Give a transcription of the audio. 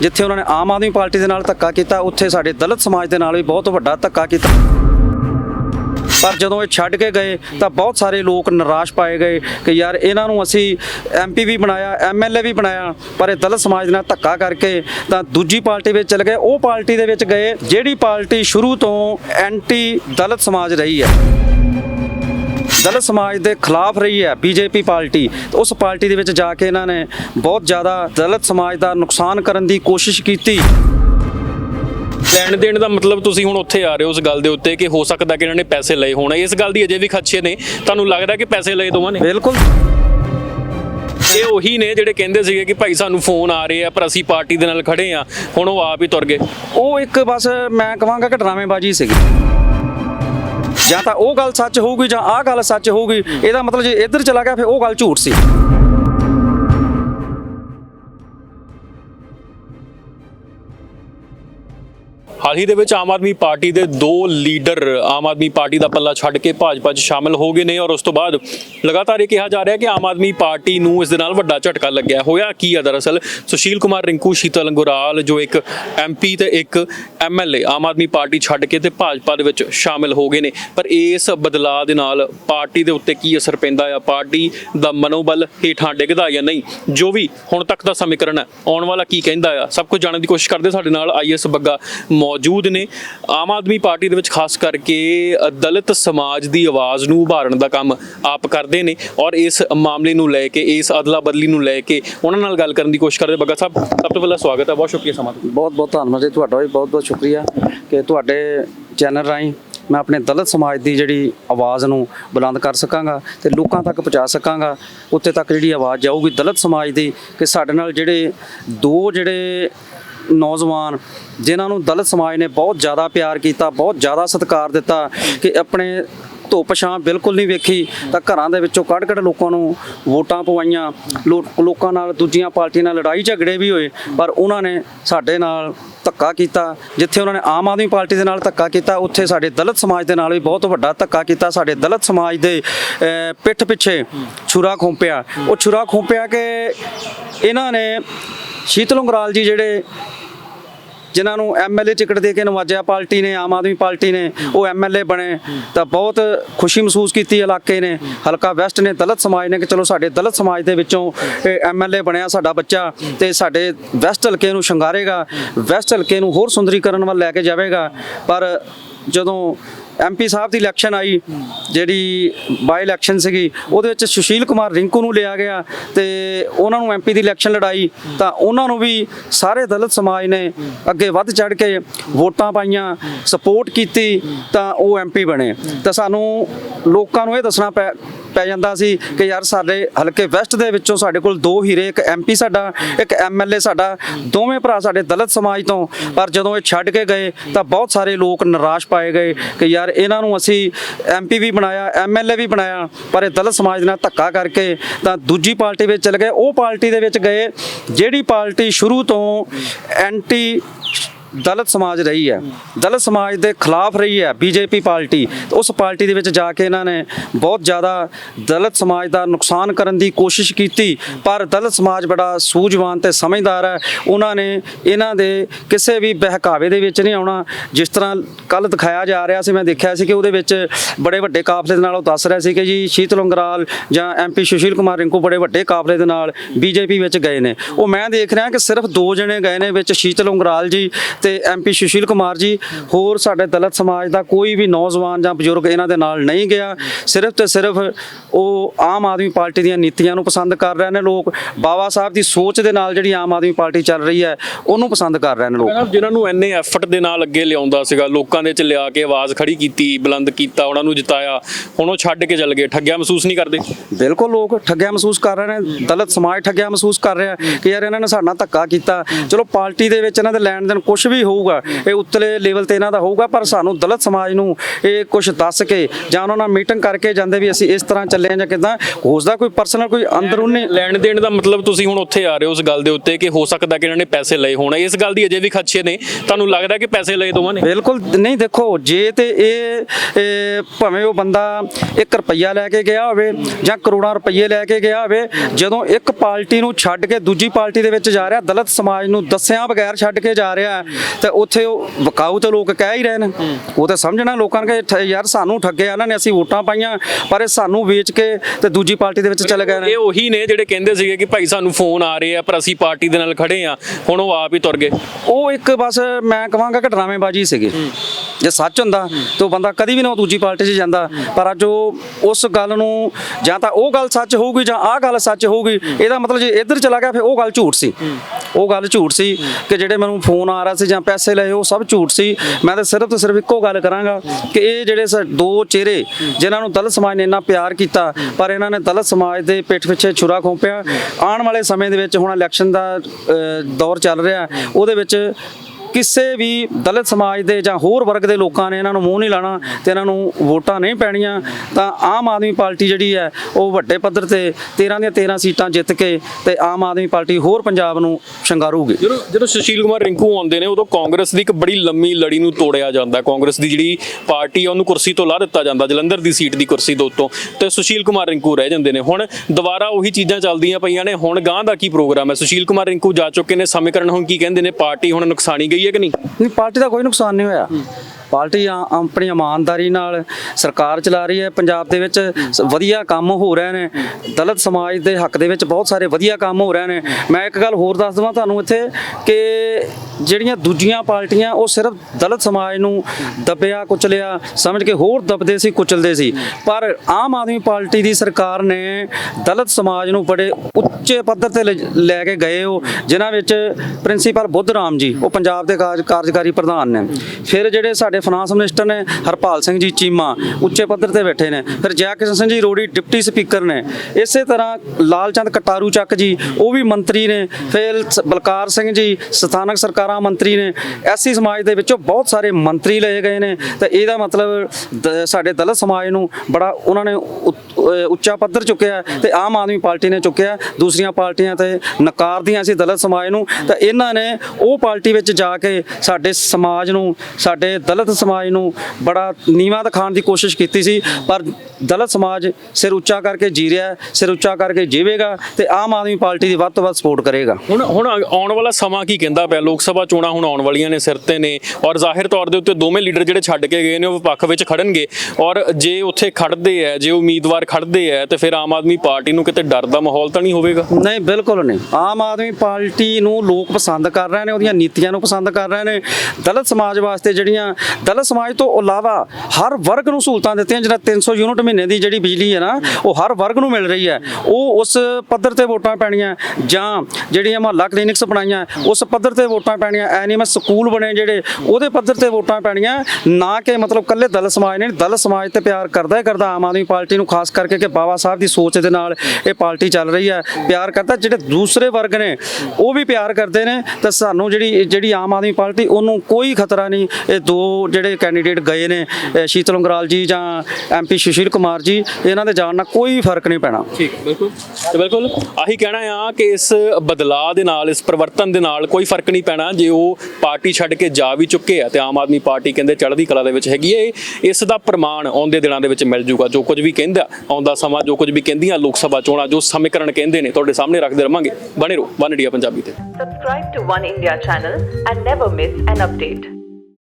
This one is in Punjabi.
ਜਿੱਥੇ ਉਹਨਾਂ ਨੇ ਆਮ ਆਦਮੀ ਪਾਰਟੀ ਦੇ ਨਾਲ ਧੱਕਾ ਕੀਤਾ, ਉੱਥੇ ਸਾਡੇ ਦਲਿਤ ਸਮਾਜ ਦੇ ਨਾਲ ਵੀ ਬਹੁਤ ਵੱਡਾ ਧੱਕਾ ਕੀਤਾ। ਪਰ ਜਦੋਂ ਇਹ ਛੱਡ ਕੇ ਗਏ, ਤਾਂ ਬਹੁਤ ਸਾਰੇ ਲੋਕ ਨਿਰਾਸ਼ ਪਾਏ ਗਏ ਕਿ ਯਾਰ ਇਹਨਾਂ ਨੂੰ ਅਸੀਂ ਐਮਪੀ ਵੀ ਬਣਾਇਆ ਐਮਐਲਏ ਵੀ ਬਣਾਇਆ, ਪਰ ਇਹ ਦਲਿਤ ਸਮਾਜ ਦੇ ਨਾਲ ਧੱਕਾ ਕਰਕੇ ਤਾਂ ਦੂਜੀ ਪਾਰਟੀ ਵਿੱਚ ਚਲੇ ਗਏ। ਉਹ ਪਾਰਟੀ ਦੇ ਵਿੱਚ ਗਏ, ਜਿਹੜੀ ਪਾਰਟੀ ਸ਼ੁਰੂ ਤੋਂ ਐਂਟੀ ਦਲਿਤ ਸਮਾਜ ਰਹੀ ਹੈ। ਦਲਿਤ ਸਮਾਜ ਦੇ ਖਿਲਾਫ ਰਹੀ ਹੈ ਬੀਜੇਪੀ ਪਾਰਟੀ। ਉਸ ਪਾਰਟੀ ਦੇ ਵਿੱਚ ਜਾ ਕੇ ਇਹਨਾਂ ਨੇ ਬਹੁਤ ਜ਼ਿਆਦਾ ਦਲਿਤ ਸਮਾਜ ਦਾ ਨੁਕਸਾਨ ਕਰਨ ਦੀ ਕੋਸ਼ਿਸ਼ ਕੀਤੀ। ਲੈਣ ਦੇਣ ਦਾ ਮਤਲਬ ਤੁਸੀਂ ਹੁਣ ਉੱਥੇ ਆ ਰਹੇ ਹੋ ਉਸ ਗੱਲ ਦੇ ਉੱਤੇ ਕਿ ਹੋ ਸਕਦਾ ਕਿ ਇਹਨਾਂ ਨੇ ਪੈਸੇ ਲਏ ਹੋਣ। ਇਸ ਗੱਲ ਦੀ ਅਜੇ ਵੀ ਖਦਸ਼ੇ ਨੇ। ਤੁਹਾਨੂੰ ਲੱਗਦਾ ਕਿ ਪੈਸੇ ਲਏ ਦੋਵਾਂ ਨੇ? ਬਿਲਕੁਲ। ਇਹ ਉਹੀ ਨੇ ਜਿਹੜੇ ਕਹਿੰਦੇ ਸੀਗੇ ਕਿ ਭਾਈ ਸਾਨੂੰ ਫੋਨ ਆ ਰਹੇ ਆ ਪਰ ਅਸੀਂ ਪਾਰਟੀ ਦੇ ਨਾਲ ਖੜੇ ਆ। ਹੁਣ ਉਹ ਆਪ ਹੀ ਤੁਰ ਗਏ। ਉਹ ਇੱਕ ਬਸ ਮੈਂ ਕਹਾਂਗਾ ਕਿ ਡਰਾਮੇਬਾਜ਼ੀ ਸੀਗੀ। ਜਾਂ ਤਾਂ ਉਹ ਗੱਲ ਸੱਚ ਹੋਊਗੀ ਜਾਂ ਆਹ ਗੱਲ ਸੱਚ ਹੋਊਗੀ, ਇਹਦਾ ਮਤਲਬ ਜੇ ਇੱਧਰ ਚਲਾ ਗਿਆ, ਫਿਰ ਉਹ ਗੱਲ ਝੂਠ ਸੀ। ਹਾਲ ਹੀ ਦੇ ਵਿੱਚ ਆਮ ਆਦਮੀ ਪਾਰਟੀ ਦੇ ਦੋ ਲੀਡਰ ਆਮ ਆਦਮੀ ਪਾਰਟੀ ਦਾ ਪੱਲਾ ਛੱਡ ਕੇ ਭਾਜਪਾ 'ਚ ਸ਼ਾਮਲ ਹੋ ਗਏ ਨੇ ਔਰ ਉਸ ਤੋਂ ਬਾਅਦ ਲਗਾਤਾਰ ਇਹ ਕਿਹਾ ਜਾ ਰਿਹਾ ਕਿ ਆਮ ਆਦਮੀ ਪਾਰਟੀ ਨੂੰ ਇਸ ਦੇ ਨਾਲ ਵੱਡਾ ਝਟਕਾ ਲੱਗਿਆ ਹੋਇਆ। ਕੀ ਆ ਦਰਅਸਲ? ਸੁਸ਼ੀਲ ਕੁਮਾਰ ਰਿੰਕੂ, ਸ਼ੀਤਲ ਅੰਗੁਰਾਲ ਜੋ ਇੱਕ ਐਮਪੀ ਤੇ ਇੱਕ ਐਮਐਲਏ ਆਮ ਆਦਮੀ ਪਾਰਟੀ ਛੱਡ ਕੇ ਤੇ ਭਾਜਪਾ ਦੇ ਵਿੱਚ ਸ਼ਾਮਿਲ ਹੋ ਗਏ ਨੇ। ਪਰ ਇਸ ਬਦਲਾਅ ਦੇ ਨਾਲ ਪਾਰਟੀ ਦੇ ਉੱਤੇ ਕੀ ਅਸਰ ਪੈਂਦਾ ਆ? ਪਾਰਟੀ ਦਾ ਮਨੋਬਲ ਹੇਠਾਂ ਡਿੱਗਦਾ ਜਾਂ ਨਹੀਂ? ਜੋ ਵੀ ਹੁਣ ਤੱਕ ਦਾ ਸਮੀਕਰਨ ਹੈ, ਆਉਣ ਵਾਲਾ ਕੀ ਕਹਿੰਦਾ ਆ? ਸਭ ਕੁਝ ਜਾਣਨ ਦੀ ਕੋਸ਼ਿਸ਼ ਕਰਦੇ ਸਾਡੇ ਨਾਲ ਆਈਐਸ ਬੱਗਾ ਮੌਜੂਦ ਨੇ। ਆਮ ਆਦਮੀ ਪਾਰਟੀ ਦੇ ਵਿੱਚ ਖਾਸ ਕਰਕੇ ਦਲਿਤ ਸਮਾਜ ਦੀ ਆਵਾਜ਼ ਨੂੰ ਉਭਾਰਨ ਦਾ ਕੰਮ ਆਪ ਕਰਦੇ ਨੇ ਔਰ ਇਸ ਮਾਮਲੇ ਨੂੰ ਲੈ ਕੇ, ਇਸ ਅਦਲਾ ਬਦਲੀ ਨੂੰ ਲੈ ਕੇ ਉਹਨਾਂ ਨਾਲ ਗੱਲ ਕਰਨ ਦੀ ਕੋਸ਼ਿਸ਼ ਕਰਦੇ ਬੱਗਾ ਸਾਹਿਬ, ਸਭ ਤੋਂ ਪਹਿਲਾਂ ਸਵਾਗਤ ਹੈ। ਬਹੁਤ ਸ਼ੁਕਰੀਆ ਸਮਾਂ ਬਹੁਤ ਬਹੁਤ ਧੰਨਵਾਦ ਜੀ ਤੁਹਾਡਾ ਵੀ। ਬਹੁਤ ਬਹੁਤ ਸ਼ੁਕਰੀਆ ਕਿ ਤੁਹਾਡੇ ਚੈਨਲ ਰਾਹੀਂ ਮੈਂ ਆਪਣੇ ਦਲਿਤ ਸਮਾਜ ਦੀ ਜਿਹੜੀ ਆਵਾਜ਼ ਨੂੰ ਬੁਲੰਦ ਕਰ ਸਕਾਂਗਾ ਤੇ ਲੋਕਾਂ ਤੱਕ ਪਹੁੰਚਾ ਸਕਾਂਗਾ। ਉੱਥੇ ਤੱਕ ਜਿਹੜੀ ਆਵਾਜ਼ ਜਾਊਗੀ ਦਲਿਤ ਸਮਾਜ ਦੀ ਕਿ ਸਾਡੇ ਨਾਲ ਜਿਹੜੇ ਦੋ ਜਿਹੜੇ ਨੌਜਵਾਨ ਜਿਨ੍ਹਾਂ ਨੂੰ ਦਲਿਤ ਸਮਾਜ ਨੇ ਬਹੁਤ ਜ਼ਿਆਦਾ ਪਿਆਰ ਕੀਤਾ, ਬਹੁਤ ਜ਼ਿਆਦਾ ਸਤਿਕਾਰ ਦਿੱਤਾ ਕਿ ਆਪਣੇ ਧੁੱਪ ਛਾਂ ਬਿਲਕੁਲ ਨਹੀਂ ਵੇਖੀ ਤਾਂ ਘਰਾਂ ਦੇ ਵਿੱਚੋਂ ਕੱਢ ਕੱਢ ਲੋਕਾਂ ਨੂੰ ਵੋਟਾਂ ਪਵਾਈਆਂ। ਲੋ- ਲੋਕਾਂ ਨਾਲ ਦੂਜੀਆਂ ਪਾਰਟੀਆਂ ਨਾਲ ਲੜਾਈ ਝਗੜੇ ਵੀ ਹੋਏ, ਪਰ ਉਹਨਾਂ ਨੇ ਸਾਡੇ ਨਾਲ ਧੱਕਾ ਕੀਤਾ, ਜਿੱਥੇ ਉਹਨਾਂ ਨੇ ਆਮ ਆਦਮੀ ਪਾਰਟੀ ਦੇ ਨਾਲ ਧੱਕਾ ਕੀਤਾ, ਉੱਥੇ ਸਾਡੇ ਦਲਿਤ ਸਮਾਜ ਦੇ ਨਾਲ ਵੀ ਬਹੁਤ ਵੱਡਾ ਧੱਕਾ ਕੀਤਾ, ਸਾਡੇ ਦਲਿਤ ਸਮਾਜ ਦੇ ਪਿੱਠ ਪਿੱਛੇ ਛੁਰਾ ਖੋਂਪਿਆ। ਉਹ ਛੁਰਾ ਖੋਂਪਿਆ ਕਿ ਇਹਨਾਂ ਨੇ ਸ਼ੀਤਲ ਉਂਗਰਾਲ ਜੀ ਜਿਹੜੇ ਜਿਨ੍ਹਾਂ ਨੂੰ ਐਮਐਲਏ ਟਿਕਟ ਦੇ ਕੇ ਨਵਾਜਿਆ ਪਾਰਟੀ ਨੇ, ਆਮ ਆਦਮੀ ਪਾਰਟੀ ਨੇ, ਉਹ ਐਮਐਲਏ ਬਣੇ, ਤਾਂ ਬਹੁਤ ਖੁਸ਼ੀ ਮਹਿਸੂਸ ਕੀਤੀ ਇਲਾਕੇ ਨੇ। ਹਲਕਾ ਵੈਸਟ ਨੇ ਦਲਿਤ ਸਮਾਜ ਨੇ ਕਿ ਚਲੋ ਸਾਡੇ ਦਲਿਤ ਸਮਾਜ ਦੇ ਵਿੱਚੋਂ ਐਮਐਲਏ ਬਣਿਆ ਸਾਡਾ ਬੱਚਾ ਤੇ ਸਾਡੇ ਵੈਸਟ ਹਲਕੇ ਨੂੰ ਸ਼ਿੰਗਾਰੇਗਾ, ਵੈਸਟ ਹਲਕੇ ਨੂੰ ਹੋਰ ਸੁੰਦਰੀਕਰਨ ਵੱਲ ਲੈ ਕੇ ਜਾਵੇਗਾ। ਪਰ ਜਦੋਂ ਐਮਪੀ ਸਾਹਿਬ ਦੀ ਇਲੈਕਸ਼ਨ ਆਈ, ਜਿਹੜੀ ਬਾਈ ਇਲੈਕਸ਼ਨ ਸੀਗੀ, ਉਹਦੇ ਵਿੱਚ ਸੁਸ਼ੀਲ ਕੁਮਾਰ ਰਿੰਕੂ ਨੂੰ ਲਿਆ ਗਿਆ ਤੇ ਉਹਨਾਂ ਨੂੰ ਐਮਪੀ ਦੀ ਇਲੈਕਸ਼ਨ ਲੜਾਈ। ਤਾਂ ਉਹਨਾਂ ਨੂੰ ਵੀ ਸਾਰੇ ਦਲਿਤ ਸਮਾਜ ਨੇ ਅੱਗੇ ਵੱਧ ਚੜ ਕੇ ਵੋਟਾਂ ਪਾਈਆਂ ਸਪੋਰਟ ਕੀਤੀ, ਤਾਂ ਉਹ ਐਮਪੀ ਬਣੇ। ਤਾਂ ਸਾਨੂੰ ਲੋਕਾਂ ਨੂੰ ਇਹ ਦੱਸਣਾ ਪੈ ਪੈ ਜਾਂਦਾ ਸੀ ਕਿ ਯਾਰ ਸਾਡੇ ਹਲਕੇ ਵੈਸਟ ਦੇ ਵਿੱਚੋਂ ਸਾਡੇ ਕੋਲ ਦੋ ਹੀਰੇ, ਇੱਕ ਐਮਪੀ ਸਾਡਾ, ਇੱਕ ਐਮਐਲਏ ਸਾਡਾ, ਦੋਵੇਂ ਭਰਾ ਸਾਡੇ ਦਲਿਤ ਸਮਾਜ ਤੋਂ। ਪਰ ਜਦੋਂ ਇਹ ਛੱਡ ਕੇ ਗਏ, ਤਾਂ ਬਹੁਤ ਸਾਰੇ ਲੋਕ ਨਿਰਾਸ਼ ਪਾਏ ਗਏ ਕਿ ਯਾਰ ਇਹਨਾਂ ਨੂੰ ਅਸੀਂ ਐਮਪੀ ਵੀ ਬਣਾਇਆ ਐਮਐਲਏ ਵੀ ਬਣਾਇਆ, ਪਰ ਇਹ ਦਲਿਤ ਸਮਾਜ ਨਾਲ ਧੱਕਾ ਕਰਕੇ ਤਾਂ ਦੂਜੀ ਪਾਰਟੀ ਵਿੱਚ ਚਲੇ ਗਏ। ਉਹ ਪਾਰਟੀ ਦੇ ਵਿੱਚ ਗਏ, ਜਿਹੜੀ ਪਾਰਟੀ ਸ਼ੁਰੂ ਤੋਂ ਐਂਟੀ ਦਲਿਤ ਸਮਾਜ ਰਹੀ ਹੈ। ਦਲਿਤ ਸਮਾਜ ਦੇ ਖਿਲਾਫ ਰਹੀ ਹੈ ਬੀਜੇਪੀ ਪਾਰਟੀ। ਉਸ ਪਾਰਟੀ ਦੇ ਵਿੱਚ ਜਾ ਕੇ ਇਹਨਾਂ ਨੇ ਬਹੁਤ ਜ਼ਿਆਦਾ ਦਲਿਤ ਸਮਾਜ ਦਾ ਨੁਕਸਾਨ ਕਰਨ ਦੀ ਕੋਸ਼ਿਸ਼ ਕੀਤੀ। ਪਰ ਦਲਿਤ ਸਮਾਜ ਬੜਾ ਸੂਝਵਾਨ ਤੇ ਸਮਝਦਾਰ ਹੈ। ਉਹਨਾਂ ਨੇ ਇਹਨਾਂ ਦੇ ਕਿਸੇ ਵੀ ਬਹਿਕਾਵੇ ਦੇ ਵਿੱਚ ਨਹੀਂ ਆਉਣਾ। ਜਿਸ ਤਰ੍ਹਾਂ ਕੱਲ ਦਿਖਾਇਆ ਜਾ ਰਿਹਾ ਸੀ, ਮੈਂ ਦੇਖਿਆ ਸੀ ਕਿ ਉਹਦੇ ਵਿੱਚ ਬੜੇ ਵੱਡੇ ਕਾਫਲੇ ਦੇ ਨਾਲ ਉਹ ਦੱਸ ਰਿਹਾ ਸੀ ਕਿ ਜੀ ਸ਼ੀਤਲ ਅੰਗਰਾਲ ਜਾਂ ਐਮਪੀ ਸੁਸ਼ੀਲ ਕੁਮਾਰ ਰਿੰਕੂ ਬੜੇ ਵੱਡੇ ਕਾਫਲੇ ਦੇ ਨਾਲ ਬੀਜੇਪੀ ਵਿੱਚ ਗਏ ਨੇ। ਉਹ ਮੈਂ ਦੇਖ ਰਿਹਾ ਕਿ ਸਿਰਫ ਦੋ ਜਣੇ ਗਏ ਨੇ ਵਿੱਚ ਸ਼ੀਤਲ ਅੰਗਰਾਲ ਜੀ ਤੇ ਐਮਪੀ ਸੁਸ਼ੀਲ ਕੁਮਾਰ ਜੀ ਹੋਰ ਸਾਡੇ ਦਲਿਤ ਸਮਾਜ ਦਾ ਕੋਈ ਵੀ ਨੌਜਵਾਨ ਜਾਂ ਬਜ਼ੁਰਗ ਇਹਨਾਂ ਦੇ ਨਾਲ ਨਹੀਂ ਗਿਆ ਸਿਰਫ ਤੇ ਸਿਰਫ ਉਹ ਆਮ ਆਦਮੀ ਪਾਰਟੀ ਦੀਆਂ ਨੀਤੀਆਂ ਨੂੰ ਪਸੰਦ ਕਰ ਰਹੇ ਨੇ ਲੋਕ ਬਾਬਾ ਸਾਹਿਬ ਦੀ ਸੋਚ ਦੇ ਨਾਲ ਜਿਹੜੀ ਆਮ ਆਦਮੀ ਪਾਰਟੀ ਚੱਲ ਰਹੀ ਹੈ ਉਹਨੂੰ ਪਸੰਦ ਕਰ ਰਹੇ ਨੇ ਲੋਕ। ਜਿਨ੍ਹਾਂ ਨੂੰ ਇੰਨੇ ਐਫਰਟ ਦੇ ਨਾਲ ਅੱਗੇ ਲਿਆਉਂਦਾ ਸੀਗਾ ਲੋਕਾਂ ਦੇ ਚ ਲਿਆ ਕੇ ਆਵਾਜ਼ ਖੜੀ ਕੀਤੀ ਬੁਲੰਦ ਕੀਤਾ ਉਹਨਾਂ ਨੂੰ ਜਿਤਾਇਆ ਹੁਣ ਉਹ ਛੱਡ ਕੇ ਚੱਲ ਗਏ ਠੱਗਿਆ ਮਹਿਸੂਸ ਨਹੀਂ ਕਰਦੇ? ਬਿਲਕੁਲ ਲੋਕ ਠੱਗਿਆ ਮਹਿਸੂਸ ਕਰ ਰਹੇ ਨੇ ਦਲਿਤ ਸਮਾਜ ਠੱਗਿਆ ਮਹਿਸੂਸ ਕਰ ਰਿਹਾ ਕਿ ਯਾਰ ਇਹਨਾਂ ਨੇ ਸਾਡੇ ਧੱਕਾ ਕੀਤਾ। ਚਲੋ ਪਾਰਟੀ ਦੇ ਵਿੱਚ ਇਹਨਾਂ ਦੇ ਲੈਣ ਦੇਣ ਕੁਝ ਵੀ ਹੋਊਗਾ। ਇਹ ਉੱਤਲੇ ਲੈਵਲ ਤੇ ਇਹਨਾਂ ਦਾ ਹੋਊਗਾ ਪਰ ਸਾਨੂੰ ਦਲਿਤ ਸਮਾਜ ਨੂੰ ਇਹ ਕੁਝ ਦੱਸ ਕੇ ਜਾਂ ਉਹਨਾਂ ਨਾਲ ਮੀਟਿੰਗ ਕਰਕੇ ਜਾਂਦੇ ਵੀ ਅਸੀਂ ਇਸ ਤਰ੍ਹਾਂ ਚੱਲੇ ਹਾਂ ਜਾਂ ਕਿਦਾਂ ਉਸਦਾ ਕੋਈ ਪਰਸਨਲ ਕੋਈ ਅੰਦਰੂਨੀ ਲੈਣ ਦੇਣ ਦਾ ਮਤਲਬ ਤੁਸੀਂ ਹੁਣ ਉੱਥੇ ਆ ਰਹੇ ਹੋ ਉਸ ਗੱਲ ਦੇ ਉੱਤੇ ਕਿ ਹੋ ਸਕਦਾ ਕਿ ਇਹਨਾਂ ਨੇ ਪੈਸੇ ਲਏ ਹੋਣ। ਇਸ ਗੱਲ ਦੀ ਅਜੇ ਵੀ ਖਦਸ਼ੇ ਨੇ। ਤੁਹਾਨੂੰ ਲੱਗਦਾ ਕਿ ਪੈਸੇ ਲਏ ਦੋਵਾਂ ਨੇ? ਬਿਲਕੁਲ ਨਹੀਂ ਦੇਖੋ ਜੇ ਤੇ ਇਹ ਭਾਵੇਂ ਉਹ ਬੰਦਾ 1 ਰੁਪਈਆ ਲੈ ਕੇ ਗਿਆ ਹੋਵੇ ਜਾਂ ਕਰੋੜਾਂ ਰੁਪਈਏ ਲੈ ਕੇ ਗਿਆ ਹੋਵੇ ਜਦੋਂ ਇੱਕ ਪਾਰਟੀ ਨੂੰ ਛੱਡ ਕੇ ਦੂਜੀ ਪਾਰਟੀ ਦੇ ਵਿੱਚ ਜਾ ਰਿਹਾ ਦਲਿਤ ਸਮਾਜ ਨੂੰ ਦੱਸਿਆ ਬਗੈਰ ਛੱਡ ਕੇ ਜਾ ਰਿਹਾ ਹੈ, ਤੇ ਉੱਥੇ ਉਹ ਵਕਾਊ ਤੇ ਲੋਕ ਕਹਿ ਹੀ ਰਹੇ ਨੇ। ਉਹ ਤਾਂ ਸਮਝਣਾ ਲੋਕਾਂ ਨੇ ਕਿ ਯਾਰ ਸਾਨੂੰ ਠੱਗਿਆ ਇਹਨਾਂ ਨੇ ਅਸੀਂ ਵੋਟਾਂ ਪਾਈਆਂ ਪਰ ਇਹ ਸਾਨੂੰ ਵੇਚ ਕੇ ਤੇ ਦੂਜੀ ਪਾਰਟੀ ਦੇ ਵਿੱਚ ਚਲੇ ਗਏ ਨੇ। ਇਹ ਉਹੀ ਨੇ ਜਿਹੜੇ ਕਹਿੰਦੇ ਸੀਗੇ ਕਿ ਭਾਈ ਸਾਨੂੰ ਫੋਨ ਆ ਰਹੇ ਆ ਪਰ ਅਸੀਂ ਪਾਰਟੀ ਦੇ ਨਾਲ ਖੜੇ ਆ ਹੁਣ ਉਹ ਆਪ ਹੀ ਤੁਰ ਗਏ। ਉਹ ਇੱਕ ਬਸ ਮੈਂ ਕਹਾਂਗਾ ਕਿ ਡਰਾਮੇਬਾਜ਼ੀ ਸੀਗੀ। ਜੇ ਸੱਚ ਹੁੰਦਾ ਤਾਂ ਉਹ ਬੰਦਾ ਕਦੀ ਵੀ ਨਾ ਦੂਜੀ ਪਾਰਟੀ 'ਚ ਜਾਂਦਾ। ਪਰ ਅੱਜ ਉਹ ਉਸ ਗੱਲ ਨੂੰ ਜਾਂ ਤਾਂ ਉਹ ਗੱਲ ਸੱਚ ਹੋਊਗੀ ਜਾਂ ਆਹ ਗੱਲ ਸੱਚ ਹੋਊਗੀ ਇਹਦਾ ਮਤਲਬ ਜੇ ਇੱਧਰ ਚਲਾ ਗਿਆ ਫਿਰ ਉਹ ਗੱਲ ਝੂਠ ਸੀ। ਉਹ ਗੱਲ ਝੂਠ ਸੀ ਕਿ ਜਿਹੜੇ ਮੈਨੂੰ ਫੋਨ ਆ ਰਿਹਾ ਸੀ ਜਾਂ ਪੈਸੇ ਲਏ, ਉਹ ਸਭ ਝੂਠ ਸੀ। ਮੈਂ ਤਾਂ ਸਿਰਫ ਤੇ ਸਿਰਫ ਇੱਕੋ ਗੱਲ ਕਰਾਂਗਾ ਕਿ ਇਹ ਜਿਹੜੇ ਸ- ਦੋ ਚਿਹਰੇ ਜਿਨ੍ਹਾਂ ਨੂੰ ਦਲਿਤ ਸਮਾਜ ਨੇ ਇੰਨਾ ਪਿਆਰ ਕੀਤਾ, ਪਰ ਇਹਨਾਂ ਨੇ ਦਲਿਤ ਸਮਾਜ ਦੇ ਪਿੱਠ ਪਿੱਛੇ ਛੁਰਾ ਖੋਪਿਆ। ਆਉਣ ਵਾਲੇ ਸਮੇਂ ਦੇ ਵਿੱਚ ਹੁਣ ਇਲੈਕਸ਼ਨ ਦਾ ਦੌਰ ਚੱਲ ਰਿਹਾ। ਉਹਦੇ ਵਿੱਚ ਕਿਸੇ ਵੀ ਦਲਿਤ ਸਮਾਜ ਦੇ ਜਾਂ ਹੋਰ ਵਰਗ ਦੇ ਲੋਕਾਂ ਨੇ ਇਹਨਾਂ ਨੂੰ ਮੂੰਹ ਨਹੀਂ ਲਾਣਾ ਤੇ ਇਹਨਾਂ ਨੂੰ ਵੋਟਾਂ ਨਹੀਂ ਪੈਣੀਆਂ, ਤਾਂ ਆਮ ਆਦਮੀ ਪਾਰਟੀ ਜਿਹੜੀ ਹੈ, ਉਹ ਵੱਡੇ ਪੱਧਰ ਤੇ 13 ਦੀਆਂ 13 ਸੀਟਾਂ ਜਿੱਤ ਕੇ ਤੇ ਆਮ ਆਦਮੀ ਪਾਰਟੀ ਹੋਰ ਪੰਜਾਬ ਨੂੰ ਸ਼ਿੰਗਾਰੂਗੀ। ਜਦੋਂ ਜਦੋਂ ਸੁਸ਼ੀਲ ਕੁਮਾਰ ਰਿੰਕੂ ਆਉਂਦੇ ਨੇ, ਉਦੋਂ ਕਾਂਗਰਸ ਦੀ ਇੱਕ ਬੜੀ ਲੰਮੀ ਲੜੀ ਨੂੰ ਤੋੜਿਆ ਜਾਂਦਾ। ਕਾਂਗਰਸ ਦੀ ਜਿਹੜੀ ਪਾਰਟੀ ਆ, ਉਹਨੂੰ ਕੁਰਸੀ ਤੋਂ ਲਾ ਦਿੱਤਾ ਜਾਂਦਾ, ਜਲੰਧਰ ਦੀ ਸੀਟ ਦੀ ਕੁਰਸੀ ਤੋਂ ਉੱਤੋਂ। ਤੇ ਸੁਸ਼ੀਲ ਕੁਮਾਰ ਰਿੰਕੂ ਰਹਿ ਜਾਂਦੇ ਨੇ। ਹੁਣ ਦੁਬਾਰਾ ਉਹੀ ਚੀਜ਼ਾਂ ਚੱਲਦੀਆਂ ਪਈਆਂ ਨੇ। ਹੁਣ ਗਾਂ ਦਾ ਕੀ ਪ੍ਰੋਗਰਾਮ ਹੈ? ਸੁਸ਼ੀਲ ਕੁਮਾਰ ਰਿੰਕੂ ਜਾ ਚੁੱਕੇ ਨੇ। ਸਮੀਕਰਨ ਹੁਣ ਕੀ ਕਹਿੰਦੇ ਨੇ? ਪਾਰਟੀ ਹੁਣ ਨੁਕਸਾਨੀ ਗਈ ਹੈ ਕਿ ਨਹੀਂ? ਨਹੀਂ ਪਾਰਟੀ ਦਾ ਕੋਈ ਨੁਕਸਾਨ ਨਹੀਂ ਹੋਇਆ। ਪਾਰਟੀ ਆ- ਆਪਣੀ ਇਮਾਨਦਾਰੀ ਨਾਲ ਸਰਕਾਰ ਚਲਾ ਰਹੀ ਹੈ। ਪੰਜਾਬ ਦੇ ਵਿੱਚ ਵਧੀਆ ਕੰਮ ਹੋ ਰਹੇ ਨੇ। ਦਲਿਤ ਸਮਾਜ ਦੇ ਹੱਕ ਦੇ ਵਿੱਚ ਬਹੁਤ ਸਾਰੇ ਵਧੀਆ ਕੰਮ ਹੋ ਰਹੇ ਨੇ। ਮੈਂ ਇੱਕ ਗੱਲ ਹੋਰ ਦੱਸ ਦਵਾਂ ਤੁਹਾਨੂੰ ਇੱਥੇ ਕਿ ਜਿਹੜੀਆਂ ਦੂਜੀਆਂ ਪਾਰਟੀਆਂ, ਉਹ ਸਿਰਫ ਦਲਿਤ ਸਮਾਜ ਨੂੰ ਦੱਬਿਆ, ਕੁਚਲਿਆ, ਸਮਝ ਕੇ ਹੋਰ ਦੱਬਦੇ ਸੀ, ਕੁਚਲਦੇ ਸੀ। ਪਰ ਆਮ ਆਦਮੀ ਪਾਰਟੀ ਦੀ ਸਰਕਾਰ ਨੇ ਦਲਿਤ ਸਮਾਜ ਨੂੰ ਬੜੇ ਉੱਚੇ ਪੱਧਰ ਤੇ ਲੈ- ਲੈ ਕੇ ਗਏ ਉਹ ਜਿਨ੍ਹਾਂ ਵਿੱਚ ਪ੍ਰਿੰਸੀਪਲ ਬੁੱਧ ਰਾਮ ਜੀ, ਉਹ ਪੰਜਾਬ ਦੇ ਕਾਰਜ- ਕਾਰਜਕਾਰੀ ਪ੍ਰਧਾਨ ਨੇ। ਫਿਰ ਜਿਹੜੇ ਸਾਡੇ ਫਾਈਨਾਂਸ ਮਿਨਿਸਟਰ ਨੇ ਹਰਪਾਲ ਸਿੰਘ ਜੀ ਚੀਮਾ ਉੱਚੇ ਪੱਧਰ ਤੇ ਬੈਠੇ ਨੇ। ਫਿਰ ਜੈ ਕਿਸ਼ਨ ਸਿੰਘ ਜੀ ਰੋੜੀ ਡਿਪਟੀ ਸਪੀਕਰ ਨੇ। ਇਸੇ ਤਰ੍ਹਾਂ ਲਾਲ ਚੰਦ ਕਟਾਰੂ ਚੱਕ ਜੀ, ਉਹ ਵੀ ਮੰਤਰੀ ਨੇ। ਫਿਰ ਸ- ਬਲਕਾਰ ਸਿੰਘ ਜੀ, ਸਥਾਨਕ ਸਰਕਾਰਾਂ ਮੰਤਰੀ ਨੇ। ਐਸੀ ਸਮਾਜ ਦੇ ਵਿੱਚੋਂ ਬਹੁਤ ਸਾਰੇ ਮੰਤਰੀ ਲਏ ਗਏ ਨੇ। ਤੇ ਇਹਦਾ ਮਤਲਬ ਦ- ਸਾਡੇ ਦਲਿਤ ਸਮਾਜ ਨੂੰ ਬੜਾ ਉਹਨਾਂ ਨੇ ਉੱਚਾ ਪੱਧਰ ਚੁੱਕਿਆ ਤੇ ਆਮ ਆਦਮੀ ਪਾਰਟੀ ਨੇ ਚੁੱਕਿਆ ਦੂਸਰੀਆਂ ਪਾਰਟੀਆਂ ਤੇ ਨਕਾਰਦੀਆਂ ਸੀ ਦਲਿਤ ਸਮਾਜ ਨੂੰ। ਤਾਂ ਇਹਨਾਂ ਨੇ ਉਹ ਪਾਰਟੀ ਵਿੱਚ ਜਾ ਕੇ ਸਾਡੇ ਸਮਾਜ ਨੂੰ, ਸਾਡੇ ਦਲਿਤ ਸਮਾਜ ਨੂੰ ਬੜਾ ਨੀਵਾਂ ਦਿਖਾਉਣ ਦੀ ਕੋਸ਼ਿਸ਼ ਕੀਤੀ ਸੀ ਪਰ ਦਲਿਤ ਸਮਾਜ ਸਿਰ ਉੱਚਾ ਕਰਕੇ ਜੀ ਰਿਹਾ ਸਿਰ ਉੱਚਾ ਕਰਕੇ ਜੀਵੇਗਾ ਤੇ ਆਮ ਆਦਮੀ ਪਾਰਟੀ ਦੀ ਵੱਧ ਤੋਂ ਵੱਧ ਸਪੋਰਟ ਕਰੇਗਾ। ਹੁਣ ਹੁਣ ਆਉਣ ਵਾਲਾ ਸਮਾਂ ਕੀ ਕਹਿੰਦਾ ਪਿਆ? ਲੋਕ ਸਭਾ ਚੋਣਾਂ ਹੁਣ ਆਉਣ ਵਾਲੀਆਂ ਨੇ ਸਿਰ ਤੇ ਨੇ ਔਰ ਜ਼ਾਹਿਰ ਤੌਰ ਦੇ ਉੱਤੇ ਦੋਵੇਂ ਲੀਡਰ ਜਿਹੜੇ ਛੱਡ ਕੇ ਗਏ ਨੇ ਉਹ ਵਿਪੱਖ ਵਿੱਚ ਖੜਨਗੇ। ਔਰ ਜੇ ਉੱਥੇ ਖੜਦੇ ਆ ਜੇ ਉਮੀਦਵਾਰ ਖੜਦੇ ਆ ਤੇ ਫਿਰ ਆਮ ਆਦਮੀ ਪਾਰਟੀ ਨੂੰ ਕਿਤੇ ਡਰ ਦਾ ਮਾਹੌਲ ਤਾਂ ਨਹੀਂ ਹੋਵੇਗਾ? ਨਹੀਂ ਬਿਲਕੁਲ ਨਹੀਂ। ਆਮ ਆਦਮੀ ਪਾਰਟੀ ਨੂੰ ਲੋਕ ਪਸੰਦ ਕਰ ਰਹੇ ਨੇ ਉਹਦੀਆਂ ਨੀਤੀਆਂ ਨੂੰ ਪਸੰਦ ਕਰ ਰਹੇ ਨੇ। ਦਲਿਤ ਸਮਾਜ ਵਾਸਤੇ ਜਿਹੜੀਆਂ ਦਲਿਤ ਸਮਾਜ ਤੋਂ ਇਲਾਵਾ ਹਰ ਵਰਗ ਨੂੰ ਸਹੂਲਤਾਂ ਦਿੱਤੀਆਂ ਜਿਹੜਾ 300 ਯੂਨਿਟ ਮਹੀਨੇ ਦੀ ਜਿਹੜੀ ਬਿਜਲੀ ਹੈ ਨਾ, ਉਹ ਹਰ ਵਰਗ ਨੂੰ ਮਿਲ ਰਹੀ ਹੈ। ਉਹ ਉਸ ਪੱਧਰ ਤੇ ਵੋਟਾਂ ਪੈਣੀਆਂ ਜਾਂ ਜਿਹੜੀਆਂ ਮਹੱਲਾ ਕਲੀਨਿਕਸ ਬਣਾਈਆਂ, ਉਸ ਪੱਧਰ ਤੇ ਵੋਟਾਂ ਪੈਣੀਆਂ ਐਨੀਮਲ ਸਕੂਲ ਬਣੇ ਜਿਹੜੇ, ਉਹਦੇ ਪੱਧਰ ਤੇ ਵੋਟਾਂ ਪੈਣੀਆਂ, ਨਾ ਕਿ ਮਤਲਬ ਕੱਲੇ ਦਲਿਤ ਸਮਾਜ ਨੇ ਦਲਿਤ ਸਮਾਜ ਤੇ ਪਿਆਰ ਕਰਦਾ ਹੀ ਕਰਦਾ ਆਮ ਆਦਮੀ ਪਾਰਟੀ ਨੂੰ, ਖਾਸ ਕਰਕੇ ਕਿ ਬਾਬਾ ਸਾਹਿਬ ਦੀ ਸੋਚ ਦੇ ਨਾਲ ਇਹ ਪਾਰਟੀ ਚੱਲ ਰਹੀ ਹੈ। ਪਿਆਰ ਕਰਦਾ, ਜਿਹੜੇ ਦੂਸਰੇ ਵਰਗ ਨੇ, ਉਹ ਵੀ ਪਿਆਰ ਕਰਦੇ ਨੇ, ਤਾਂ ਸਾਨੂੰ ਜਿਹੜੀ ਜਿਹੜੀ ਆਮ ਆਦਮੀ ਪਾਰਟੀ, ਉਹਨੂੰ ਕੋਈ ਖਤਰਾ ਨਹੀਂ, ਇਹ ਦੋ ਜਿਹੜੇ ਕੈਂਡੀਡੇਟ ਗਏ ਨੇ ਸ਼ੀਤਲ ਉਂਗਰਾਲ ਜੀ ਜਾਂ ਐਮਪੀ ਸੁਸ਼ੀਲ ਕੁਮਾਰ ਜੀ ਇਹਨਾਂ ਦੇ ਜਾਣ ਨਾਲ ਕੋਈ ਫ਼ਰਕ ਨਹੀਂ ਪੈਣਾ। ਠੀਕ ਬਿਲਕੁਲ। ਤੇ ਬਿਲਕੁਲ ਆਹੀ ਕਹਿਣਾ ਆ ਕਿ ਇਸ ਬਦਲਾਅ ਦੇ ਨਾਲ ਇਸ ਪਰਿਵਰਤਨ ਦੇ ਨਾਲ ਕੋਈ ਫ਼ਰਕ ਨਹੀਂ ਪੈਣਾ ਜੇ ਉਹ ਪਾਰਟੀ ਛੱਡ ਕੇ ਜਾ ਵੀ ਚੁੱਕੇ ਆ ਤੇ ਆਮ ਆਦਮੀ ਪਾਰਟੀ ਕਹਿੰਦੇ ਚੜ੍ਹਦੀ ਕਲਾ ਦੇ ਵਿੱਚ ਹੈਗੀ ਹੈ ਇਸ ਦਾ ਪ੍ਰਮਾਣ ਆਉਂਦੇ ਦਿਨਾਂ ਦੇ ਵਿੱਚ ਮਿਲ ਜੂਗਾ। ਜੋ ਕੁਝ ਵੀ ਕਹਿੰਦਾ ਆਉਂਦਾ ਸਮਾਂ ਜੋ ਕੁਝ ਵੀ ਕਹਿੰਦੀਆਂ ਲੋਕ ਸਭਾ ਚੋਣਾਂ ਜੋ ਸਮੀਕਰਨ ਕਹਿੰਦੇ ਨੇ ਤੁਹਾਡੇ ਸਾਹਮਣੇ ਰੱਖਦੇ ਰਵਾਂਗੇ। ਬਣੇ ਰਹੋ ਵਨ ਇੰਡੀਆ ਪੰਜਾਬੀ ਤੇ। Subscribe to One India channel and never miss an update.